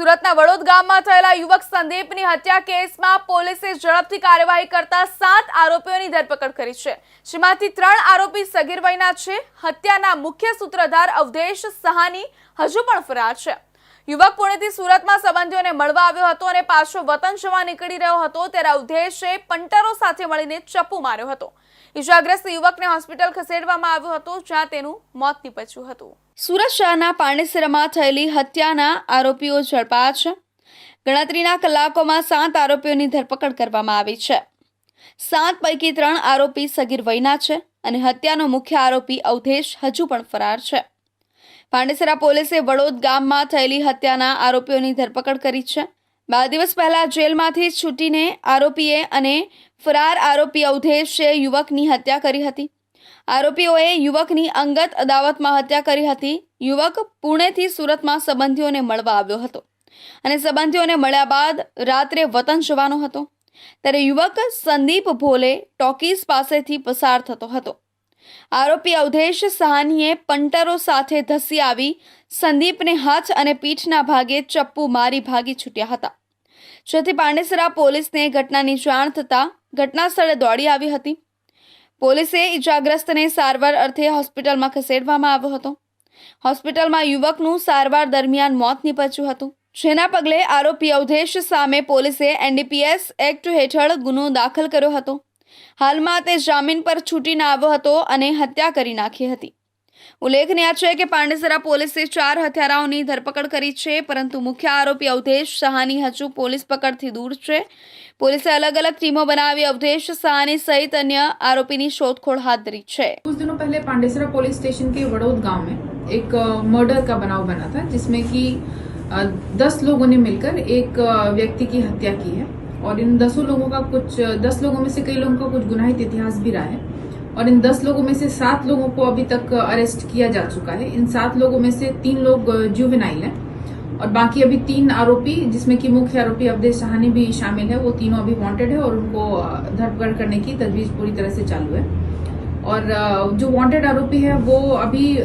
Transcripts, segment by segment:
સુરતના વડોદ ગામમાં થયેલા યુવક સંદીપની હત્યા કેસમાં પોલીસે ઝડપથી કાર્યવાહી કરતા સાત આરોપીઓની ધરપકડ કરી છે. જેમાંથી ત્રણ આરોપી સગીર વયના છે. હત્યાના મુખ્ય સૂત્રધાર અવધેશ સહાની હજુ પણ ફરાર છે. યુવક પુણેથી સુરતમાં સંબંધીઓને મળવા આવ્યો હતો અને પાછો વતન જવા નીકળી રહ્યો હતો, ત્યારે અવધેશે પંટરો સાથે મળીને ચપ્પુ માર્યો હતો. ઇજાગ્રસ્ત યુવકને હોસ્પિટલ ખસેડવામાં આવ્યો હતો, જ્યાં તેનું મોત નીપજ્યું હતું. સુરત શહેરના પાણેસરામાં થયેલી હત્યાના આરોપીઓ ઝડપાયા છે. ગણતરીના કલાકોમાં સાત આરોપીઓની ધરપકડ કરવામાં આવી છે. સાત પૈકી ત્રણ આરોપી સગીર વયના છે અને હત્યાનો મુખ્ય આરોપી અવધેશ હજુ પણ ફરાર છે. પાંડેસરા પોલીસે વડોદ ગામમાં થયેલી હત્યાના આરોપીઓની ધરપકડ કરી છે. બે દિવસ પહેલા જેલમાંથી છૂટીને આરોપીએ અને ફરાર આરોપી અવધેશે યુવકની હત્યા કરી હતી. આરોપીઓએ યુવકની અંગત અદાવતમાં હત્યા કરી હતી. યુવક પુણેથી સુરતમાં સંબંધીઓને મળવા આવ્યો હતો અને સંબંધીઓને મળ્યા બાદ રાત્રે વતન જવાનો હતો. ત્યારે યુવક સંદીપ ભોલે ટોકીઝ પાસેથી પસાર થતો હતો. આરોપી અવધેશ સહાનીએ પંટરો સાથે ધસી આવી સંદીપને હાથ અને પીઠના ભાગે ચપ્પુ મારી ભાગી છૂટ્યા હતા. જેથી પાંડેસરા પોલીસને ઘટનાની જાણ થતાં ઘટના સ્થળે દોડી આવી હતી. પોલીસે ઇજાગ્રસ્તને સારવાર અર્થે હોસ્પિટલમાં ખસેડવામાં આવ્યો હતો. હોસ્પિટલમાં યુવકનું સારવાર દરમિયાન મોત નીપજ્યું હતું. જેના પગલે આરોપી અવધેશ સામે પોલીસે એનડીપીએસ એક્ટ હેઠળ ગુનો દાખલ કર્યો હતો. હાલમાં તે જામીન પર છૂટીને આવ્યો હતો અને હત્યા કરી નાખી હતી. ઉલ્લેખનીય છે કે પાંડેસરા પોલીસે ચાર હત્યારાઓની ધરપકડ કરી છે પરંતુ મુખ્ય આરોપી અવધેશ સહાની હજુ પોલીસ પકડથી દૂર છે પોલીસે અલગ અલગ ટીમો બનાવી અવધેશ સહાની સહિત અન્ય આરોપીની શોધખોળ હાથ ધરી છે कुछ दिनों पहले पांडेसरा पुलिस स्टेशन के वडोद गांव में एक अ, मर्डर का बनाव बना था जिसमें कि अ, दस लोगों ने मिलकर एक अ, व्यक्ति की हत्या की है और इन दसों लोगों का कुछ दस लोगों में से कई लोगों का कुछ गुनाहित इतिहास भी रहा है और इन दस लोगों में से सात लोगों को अभी तक अरेस्ट किया जा चुका है। इन सात लोगों में से तीन लोग जुवेनाइल हैं। और बाकी अभी तीन आरोपी, जिसमें कि मुख्य आरोपी अवधेश सहानी भी शामिल है, वो तीनों अभी वांटेड है और उनको धरपकड़ करने की तजवीज पूरी तरह से चालू है। और जो वांटेड आरोपी है, वो अभी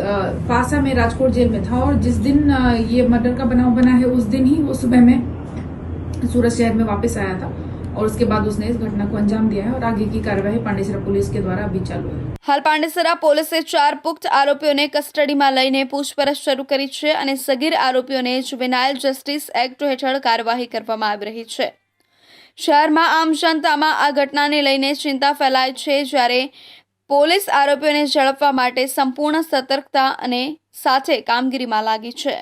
पासा में राजकोट जेल में था और जिस दिन ये मर्डर का बनाव बना है, उस दिन ही वो सुबह में सूरत शहर में वापस आया था। और उसके बाद उसने इस घटना को अंजाम दिया है और आगे की कार्यवाही पांडेसरा पुलिस के द्वारा अभी चालू है હાલ પાંડેસરા પોલીસે ચાર પુખ્ત આરોપીઓને કસ્ટડીમાં લઈને પૂછપરછ શરૂ કરી છે અને સગીર આરોપીઓને જુવેનાઇલ જસ્ટિસ એક્ટ હેઠળ કાર્યવાહી કરવામાં આવી રહી છે શહેરમાં આમ જનતામાં આ ઘટનાને લઈને ચિંતા ફેલાય છે જ્યારે પોલીસ આરોપીઓને ઝડપવા માટે સંપૂર્ણ સતર્કતા અને સાથે કામગીરીમાં લાગી છે